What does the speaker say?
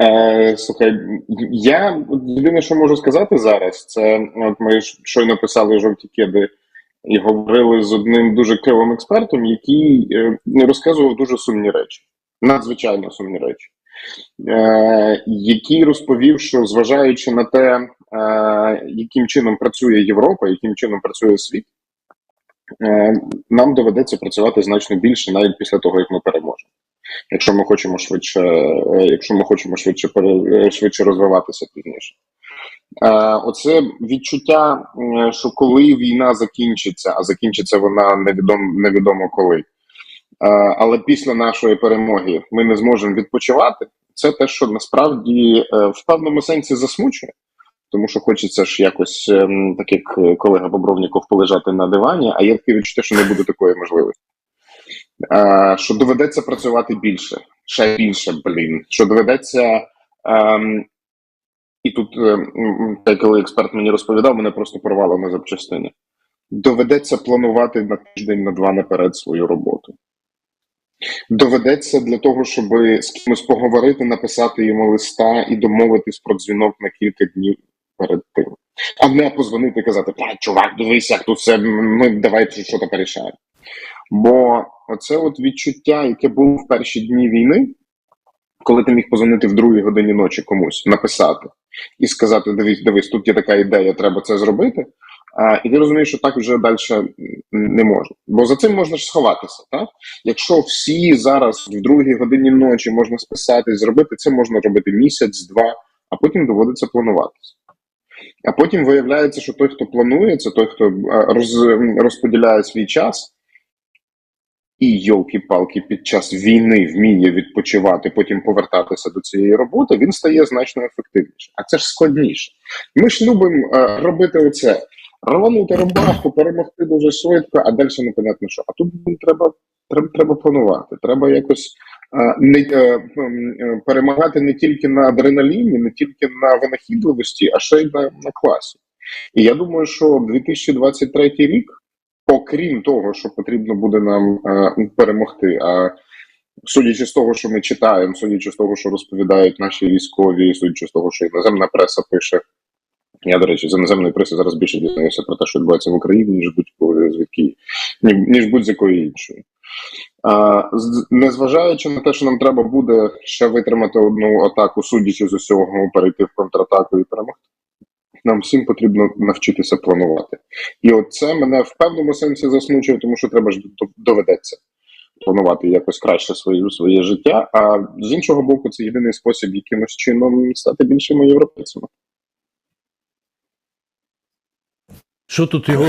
Е, слухай, я єдине, що можу сказати зараз, це от ми щойно писали жовті кеди і говорили з одним дуже кривим експертом, який е, розказував дуже сумні речі, надзвичайно сумні речі, е, який розповів, що зважаючи на те, е, яким чином працює Європа, яким чином працює світ, е, нам доведеться працювати значно більше навіть після того, як ми переможемо. Якщо ми хочемо швидше, е, якщо ми хочемо швидше е, швидше розвиватися пізніше. Е, оце відчуття, що коли війна закінчиться, а закінчиться вона невідомо, невідомо коли. Але після нашої перемоги ми не зможемо відпочивати. Це те, що насправді в певному сенсі засмучує, тому що хочеться ж якось, ем, так як колега Бобровніков, полежати на дивані, а є таке відчуття, що не буде такої можливості. Е, що доведеться працювати більше, ще більше, блін. Що доведеться. Ем, і тут, е, коли експерт мені розповідав, мене просто порвало на запчастини. Доведеться планувати на тиждень, на два наперед свою роботу. Доведеться для того, щоб з кимось поговорити, написати йому листа і домовитись про дзвінок на кілька днів перед тим. А не позвонити і казати, чувак, дивись, як тут все, ми давай щось порішаємо. Бо оце от відчуття, яке було в перші дні війни, коли ти міг позвонити в другій годині ночі комусь, написати і сказати: дивись, дивись, тут є така ідея, треба це зробити. А, і ти розумієш, що так вже далі не можна. Бо за цим можна ж сховатися. Так? Якщо всі зараз в другій годині ночі можна списати, зробити, це можна робити місяць, два, а потім доводиться плануватися. А потім виявляється, що той, хто планує, це той, хто роз, розподіляє свій час, і йолки-палки під час війни вміє відпочивати, потім повертатися до цієї роботи, він стає значно ефективніше. А це ж складніше. Ми ж любимо е, робити оце: рванути рубашку, перемогти дуже швидко, а далі непонятно що. А тут треба, треба, треба планувати. Треба якось е, не е, е, перемагати не тільки на адреналіні, не тільки на винахідливості, а ще й на, на класі. І я думаю, що 2023 рік окрім того, що потрібно буде нам е, перемогти. А судячи з того, що ми читаємо, судячи з того, що розповідають наші військові, судячи з того, що іноземна преса пише. Я, до речі, з іноземної преси зараз більше дізнаюся про те, що відбувається в Україні, ніж будь звідки, ніж будь-якої іншої. А, незважаючи на те, що нам треба буде ще витримати одну атаку, судячи з усього, перейти в контратаку і перемогти. Нам всім потрібно навчитися планувати. І от це мене в певному сенсі засмучує, тому що треба ж доведеться планувати якось краще своє, своє життя. А з іншого боку, це єдиний спосіб якимось чином стати більшими європейцями. Що тут його